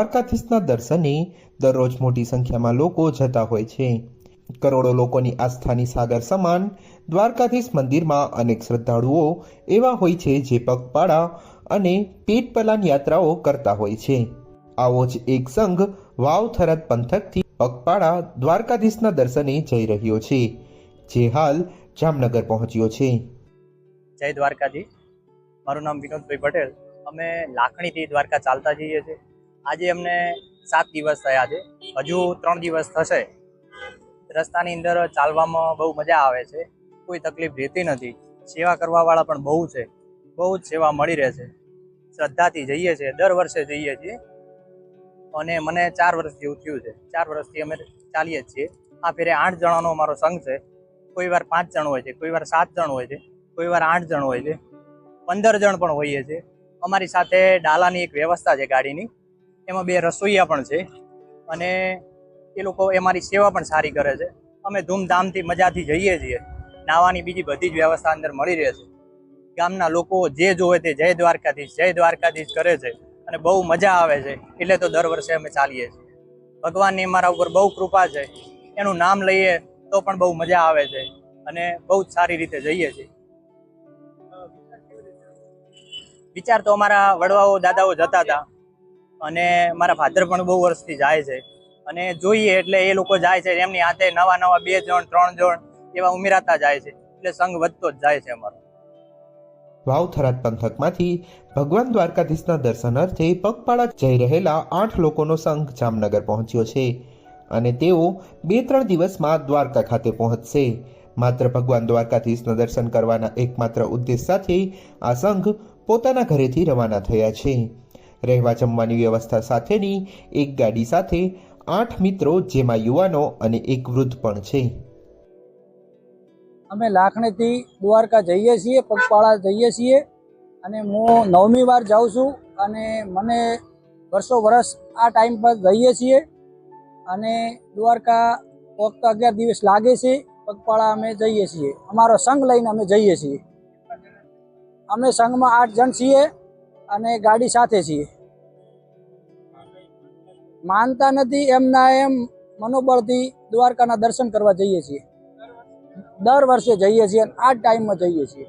દ્વારકાધીશના દર્શને દરરોજ મોટી સંખ્યામાં લોકો જતા હોય છે. કરોડો લોકોની આસ્થાની સાગર સમાન દ્વારકાધીશ મંદિરમાં અનેક શ્રદ્ધાળુઓ એવા હોય છે જે પગપાળા અને પેટ પલાન યાત્રાઓ કરતા હોય છે. આવો જ એક સંઘ વાવ થરાદ પંથકથી પગપાળા દ્વારકાધીશના દર્શને જઈ રહ્યો છે, જે હાલ જામનગર પહોંચ્યો છે. જય દ્વારકાધીશ. મારું નામ વિનોદભાઈ પટેલ. અમે લાખણીથી દ્વારકા ચાલતા જઈએ છીએ. આજે અમને સાત દિવસ થયા છે. હજુ ત્રણ દિવસ થશે. રસ્તાની અંદર ચાલવામાં બહુ મજા આવે છે. કોઈ તકલીફ રહેતી નથી. સેવા કરવાવાળા પણ બહુ છે. બહુ જ સેવા મળી રહે છે. શ્રદ્ધાથી જઈએ છીએ. દર વર્ષે જઈએ છીએ. અને મને ચાર વર્ષ જેવું થયું છે. ચાર વર્ષથી અમે ચાલીએ જ છીએ. આ ફેરે આઠ જણાનો અમારો સંઘ છે. કોઈ વાર પાંચ જણ હોય છે. કોઈ વાર સાત જણ હોય છે. કોઈ વાર આઠ જણ હોય છે. પંદર જણ પણ હોઈએ છીએ. અમારી સાથે ડાલાની એક વ્યવસ્થા છે ગાડીની. એમાં બે રસોઈયા પણ છે. અને એ લોકો અમારી સેવા પણ સારી કરે છે. અમે ધૂમધામથી મજાથી જઈએ છીએ. નાવાની બીજી બધી જ વ્યવસ્થા અંદર મળી રહે છે. ગામના લોકો જે જોવે તે જય દ્વારકાધીશ જય દ્વારકાધીશ કરે છે અને બહુ મજા આવે છે. એટલે તો દર વર્ષે અમે ચાલીએ છીએ. ભગવાનની અમારા ઉપર બહુ કૃપા છે. એનું નામ લઈએ તો પણ બહુ મજા આવે છે અને બહુ જ સારી રીતે જઈએ છીએ. વિચાર તો અમારા વડવાઓ દાદાઓ જતા હતા. અને મારા ફાધર પણ બહુ વર્ષથી જાય છે. અને જોઈએ એટલે એ લોકો જાય છે, એમની હાથે નવા નવા બે જણ, ત્રણ જણ એવા ઉમેરાતા જાય છે. એટલે સંઘ વધતો જ જાય છે અમારો. વાવ થરાદ પંથકમાંથી ભગવાન દ્વારકાધીશના દર્શન અર્થે પગપાળા જઈ રહેલા આઠ લોકોનો સંઘ જામનગર પહોંચ્યો છે. અને તેઓ બે ત્રણ દિવસમાં દ્વારકા ખાતે પહોંચશે. માત્ર ભગવાન દ્વારકાધીશના દર્શન કરવાના એકમાત્ર ઉદ્દેશ સાથે આ સંઘ પોતાના ઘરેથી રવાના થયા છે. રહેવા જમવાની વ્યવસ્થા સાથેની એક ગાડી સાથે આઠ મિત્રો, જેમાં યુવાનો અને એક વૃદ્ધ પણ છે. અમે લાખણીથી દ્વારકા જઈએ છીએ, પગપાળા જઈએ છીએ અને હું નવમી વાર જાઉં છું અને મને વર્ષો વર્ષ આ ટાઈમ પર જઈએ છીએ અને દ્વારકા ફક્ત અગિયાર દિવસ લાગે છે, પગપાળા અમે જઈએ છીએ. અમારો સંઘ લઈને અમે જઈએ છીએ. અમે સંઘમાં આઠ જણ છીએ અને ગાડી સાથે છીએ. માનતા નથી એમના એમ મનોબળથી દ્વારકાના દર્શન કરવા જઈએ છીએ. દર વર્ષે જઈએ છીએ આ ટાઈમમાં જઈએ છીએ.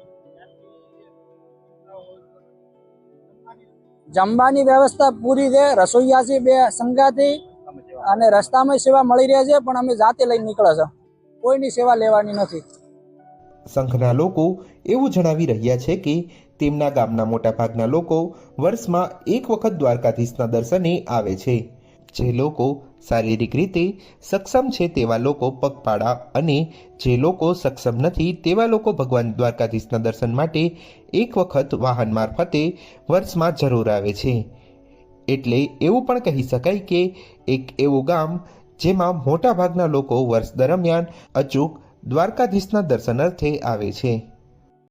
જમવાની વ્યવસ્થા પૂરી છે રસોઈયા છે બે સંઘાથી અને રસ્તામાં સેવા મળી રહે છે, પણ અમે જાતે લઈને નીકળે છે. કોઈની સેવા લેવાની નથી. સંઘના લોકો એવું જણાવી રહ્યા છે કે તેમના ગામના મોટાભાગના લોકો વર્ષમાં એક વખત દ્વારકાધીશના દર્શને આવે છે. જે લોકો શારીરિક રીતે સક્ષમ છે તેવા લોકો પગપાળા અને જે લોકો સક્ષમ નથી તેવા લોકો ભગવાન દ્વારકાધીશના દર્શન માટે એક વખત વાહન મારફતે વર્ષમાં જરૂર આવે છે. એટલે એવું પણ કહી શકાય કે એક એવું ગામ જેમાં મોટાભાગના લોકો વર્ષ દરમિયાન અચૂક દ્વારકાધીશના દર્શનાર્થે આવે છે.